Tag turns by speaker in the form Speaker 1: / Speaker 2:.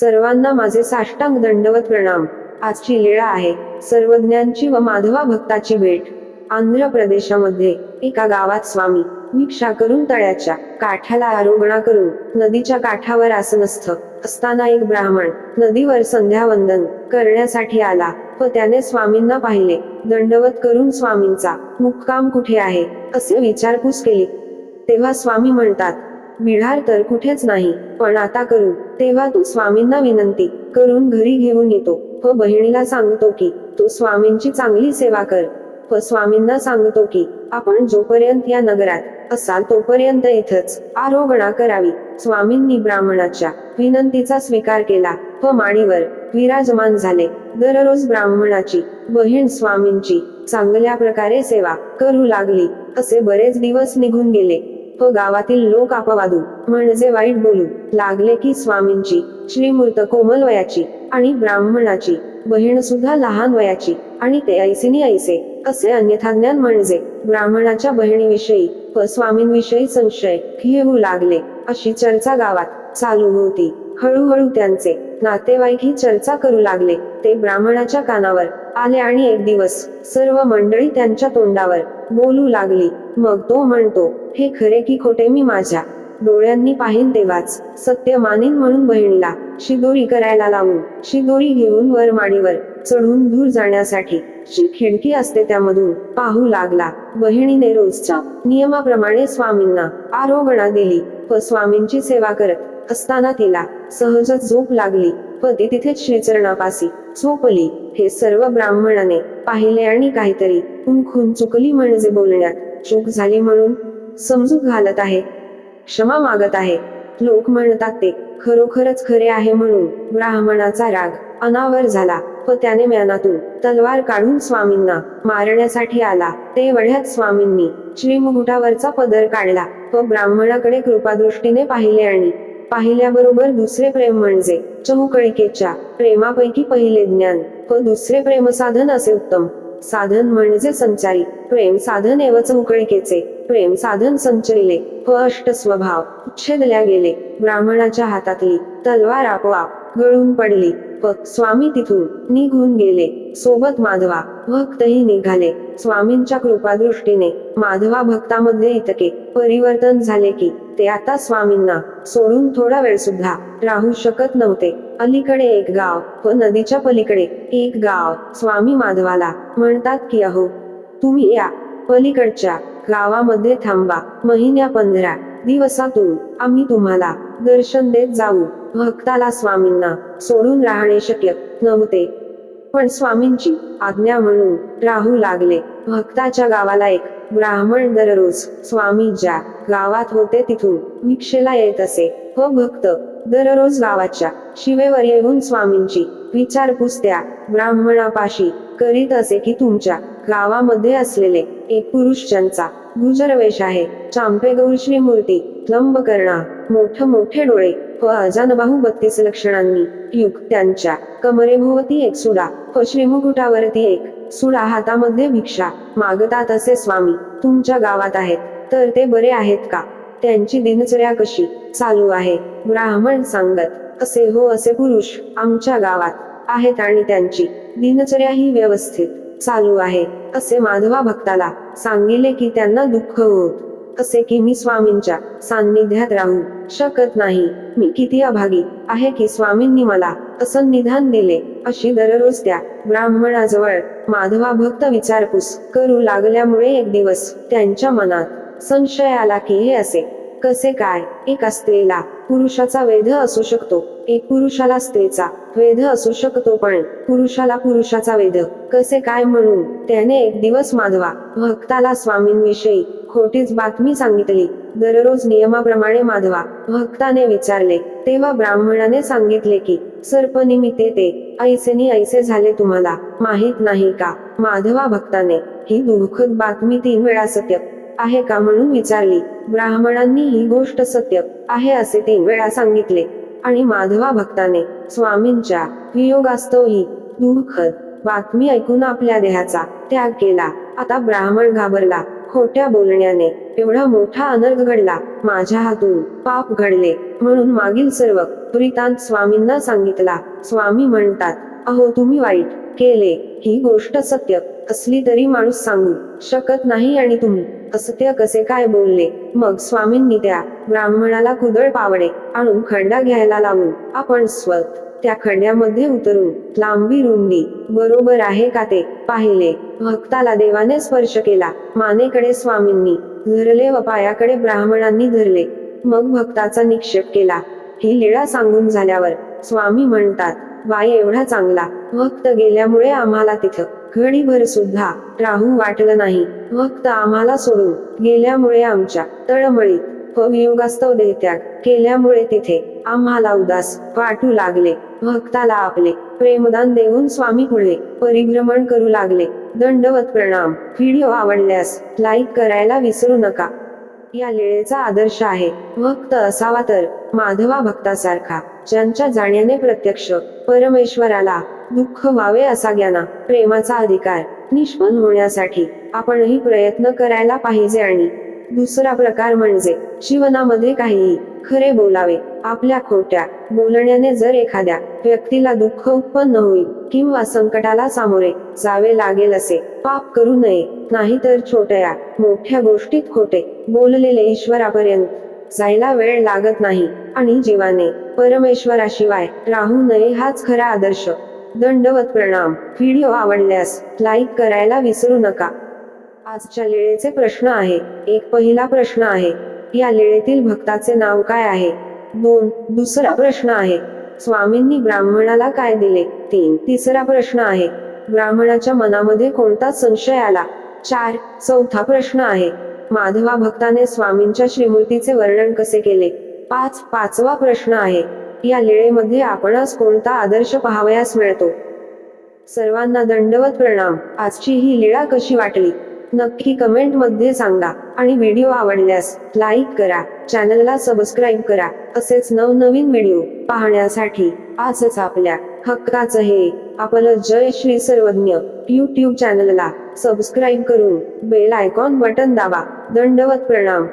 Speaker 1: सर्वांना माझे साष्टांग दंडवत प्रणाम. आजची लीळा आहे सर्वज्ञांची व माधवा भक्ताची भेट. आंध्र प्रदेशामध्ये एका गावात स्वामी भिक्षा करून तळ्याच्या काठाला आरोगणा करून नदीच्या काठावर आसनस्थ असताना एक ब्राह्मण नदीवर संध्यावंदन करण्यासाठी आला व त्याने स्वामींना पाहिले दंडवत करून स्वामींचा मुक्काम कुठे आहे? असे विचारपूस केली. तेव्हा स्वामी म्हणतात मिळाल तर कुठेच नाही. पण आता करू. तेव्हा तू स्वामींना विनंती करून घरी घेऊन येतो. व बहिणीला सांगतो की तू स्वामींची चांगली सेवा कर. व स्वामींना सांगतो की आपण जोपर्यंत या नगरात असाल तोपर्यंत इथंच आरोगणा करावी. स्वामींनी ब्राह्मणाच्या विनंतीचा स्वीकार केला. व माणीवर विराजमान झाले. दररोज ब्राह्मणाची बहीण स्वामींची चांगल्या प्रकारे सेवा करू लागली. असे बरेच दिवस निघून गेले. व गावातील लोक अपवादू. म्हणजे वाईट बोलू. लागले की स्वामींची श्रीमूर्त कोमल वयाची आणि ब्राह्मणाची. बहीण सुद्धा लहान वयाची. आणि ते ऐसिनी ऐसे असे अन्यथा ज्ञान म्हणजे ब्राह्मणाच्या बहिणीविषयी व स्वामींविषयी संशय घेऊ लागले. अशी चर्चा गावात चालू होती. हळूहळू त्यांचे नातेवाईक ही चर्चा करू लागले. ते ब्राह्मणाच्या कानावर आले आणि एक दिवस सर्व मंडळी त्यांच्या तोंडावर बोलू लागली. मग तो म्हणतो हे खरे की खोटे मी माझ्या डोळ्यांनी पाहिन तेव्हाच. सत्य मानीन म्हणून बहिणीला शिदोरी करायला लावून शिदोरी घेऊन वर माडीवर चढून दूर जाण्यासाठी. जी खिडकी असते त्यामधून पाहू लागला. बहिणीने रोजच्या नियमाप्रमाणे स्वामींना आरोगणा दिली. व स्वामींची सेवा करत असताना तिला सहजच झोप लागली. व ती तिथेच श्रीचरणापासी. झोपली. हे सर्व ब्राह्मणाने पाहिले आणि काहीतरी खून चुकली म्हणजे बोलण्यात. चूक झाली म्हणून समजूत घालत आहे. क्षमा मागत आहे. लोक म्हणतात ते खरोखरच खरे आहे म्हणून ब्राह्मणाचा राग अनावर झाला. व त्याने म्यानातून तलवार काढून स्वामींना मारण्यासाठी आला. ते वढ्यात स्वामींनी श्रीमुकुटावरचा पदर काढला व ब्राह्मणाकडे कृपादृष्टीने पाहिले आणि पाहिल्याबरोबर दुसरे प्रेम म्हणजे चहुकळिकेच्या प्रेमापैकी पहिले ज्ञान. व दुसरे प्रेमसाधन असे उत्तम. साधन म्हणजे संचारी. प्रेम साधन एव चौकळिकेचे प्रेम साधन संचरिले. व अष्ट स्वभाव. उच्छेदल्या गेले. ब्राह्मणाच्या हातातली तलवार आपोआप गळून पडली व स्वामी तिथून निघून गेले. सोबत माधवा भक्तही निघाले. स्वामींच्या कृपादृष्टीने माधवा भक्तामध्ये इतके परिवर्तन झाले की ते आता स्वामींना. सोडून थोडा वेळ सुद्धा राहू शकत नव्हते. अलीकडे एक गाव व नदीच्या पलीकडे एक गाव स्वामी माधवाला म्हणतात की अहो तुम्ही या. पलीकडच्या गावामध्ये थांबा. महिन्या पंधरा दिवसातून आम्ही तुम्हाला दर्शन देत जाऊ. भक्ताला स्वामींना सोडून राहणे शक्य नव्हते. पण स्वामींची आज्ञा म्हणून राहू लागले. भक्ताच्या गावाला एक ब्राह्मण दररोज स्वामी ज्या गावात होते तिथून भिक्षेला येत असे. व भक्त दररोज गावाच्या शिवेवर येऊन स्वामींची विचारपूस त्या ब्राह्मणापाशी करीत असे की तुमच्या गावामध्ये असलेले एक पुरुष ज्यांचा गुजरवेश आहे. चांपे गौर मूर्ती लंब करणा मोठ मोठे डोळे व बत्तीस लक्षणांनी. युग त्यांच्या. कमरेभोवती एक सुडा. पश्चिमगुटावरती श्रीमुकुटावरती एक. सुडा हातामध्ये भिक्षा. मागतात असे स्वामी. तुमच्या गावात आहेत. तर ते बरे आहेत का? त्यांची दिनचर्या कशी? चालू आहे. ब्राह्मण सांगत. असे हो असे पुरुष. आमच्या गावात आहेत आणि त्यांची दिनचर्या ही व्यवस्थित. चालू आहे. असे माधवा भक्ताला सांगितले की त्यांना दुःख होत. असे की मी स्वामींच्या सान्निध्यात राहू शकत नाही. मी किती अभागी आहे की स्वामींनी मला असं निधान दिले अशी दररोज त्या ब्राह्मणाजवळ माधवा भक्त विचारपूस करू लागल्यामुळे एक दिवस त्यांच्या मनात संशय आला की हे असे कसे काय? एका स्त्रीला पुरुषाचा वेध असू शकतो एक पुरुषाला स्त्रीचा वेध असू शकतो पण पुरुषाला पुरुषाचा वेध कसे काय म्हणून त्याने एक दिवस माधवा भक्ताला स्वामींविषयी खोटीच बातमी सांगितली. दररोज नियमाप्रमाणे माधवा भक्ताने विचारले. तेव्हा ब्राह्मणाने सांगितले की सर्पनिमित्ते ते ऐसेनी ऐसे झाले तुम्हाला. माहीत नाही का? माधवा भक्ताने ही दुःखद बातमी तीन वेळा सत्य आहे का म्हणून विचारली. ब्राह्मणांनी ही गोष्ट सत्य आहे असे तीन वेळा सांगितले. आणि माधवा भक्ताने स्वामींच्या वियोगास्तव ही दुःखद बातमी ऐकून आपल्या देहाचा त्याग केला. आता ब्राह्मण घाबरला. खोट्या बोलण्याने एवढा मोठा अनर्थ घडला. माझ्या हातून पाप घडले म्हणून मागील सर्व तुरितांत स्वामींना सांगितला. स्वामी म्हणतात अहो तुम्ही वाईट केले. ही गोष्ट सत्य. असली तरी माणूस सांगू शकत नाही आणि तुम्ही असत्य कसे काय बोलले? मग स्वामींनी त्या ब्राह्मणाला कुदळ पावडे आणून खंडा घ्यायला लावून आपण स्वत त्या खड्ड्यामध्ये उतरून लांबी रुंदी बरोबर आहे का ते पाहिले. भक्ताला देवाने स्पर्श केला. मानेकडे स्वामींनी धरले व पायाकडे ब्राह्मणांनी धरले. मग भक्ताचा निक्षेप केला. ही लीळा सांगून झाल्यावर स्वामी म्हणतात वाय एवढा चांगला. भक्त गेल्यामुळे आम्हाला तिथं घडीभर सुद्धा राहू वाटलं नाही. भक्त आम्हाला सोडून गेल्यामुळे आमच्या तळमळीत पवियोगास्तव देहत्याग केल्यामुळे तिथे आम्हाला उदास वाटू लागले. भक्ताला आपले प्रेमदान देऊन स्वामी पुढे परिभ्रमण करू लागले. दंडवत प्रणाम. व्हिडिओ आवडल्यास लाईक करायला विसरू नका. या लीळेचा आदर्श आहे. भक्त असावा तर माधवा भक्तासारखा. ज्यांच्या जाण्याने प्रत्यक्ष परमेश्वराला दुःख व्हावे असा ज्ञाना प्रेमाचा अधिकार निष्पन्न होण्यासाठी आपणही प्रयत्न करायला पाहिजे आणि दुसरा प्रकार म्हणजे जीवनामध्ये काहीही खरे बोलावे. आपल्या खोट्या बोलण्याने जर एखाद्या व्यक्तीला दुःख उत्पन्न होईल किंवा संकटाला सामोरे जावे लागेल असे पाप करू नये. नाहीतर छोट्या मोठ्या गोष्टीत खोटे बोललेले ईश्वरापर्यंत जायला वेळ लागत नाही आणि जीवाने परमेश्वराशिवाय राहू नये हाच खरा आदर्श. दंडवत प्रणाम. व्हिडिओ आवडल्यास लाईक करायला विसरू नका. आजच्या लीळेचे प्रश्न आहे. एक पहिला प्रश्न आहे या लीळेतील भक्ताचे नाव काय आहे? दोन दुसरा प्रश्न आहे. स्वामींनी ब्राह्मणाला काय दिले? तीन तिसरा प्रश्न आहे. ब्राह्मणाच्या मनामध्ये कोणता संशय आला? चार चौथा प्रश्न आहे. माधवा भक्ताने स्वामींच्या श्रीमूर्तीचे वर्णन कसे केले? पाच पाचवा प्रश्न आहे. या लीळेमध्ये आपणास कोणता आदर्श पाहावयास मिळतो? सर्वांना दंडवत प्रणाम. आजची ही लीळा कशी वाटली? नक्की कमेंटमध्ये सांगा. आणि व्हिडिओ आवडल्यास लाईक करा. चॅनलला सबस्क्राईब करा. असेच नवनवीन व्हिडिओ पाहण्यासाठी आजच आपल्या हक्काचं हे आपलं जय श्री सर्वज्ञ युट्यूब चॅनलला सबस्क्राईब करून बेल आयकॉन बटन दाबा. दंडवत प्रणाम.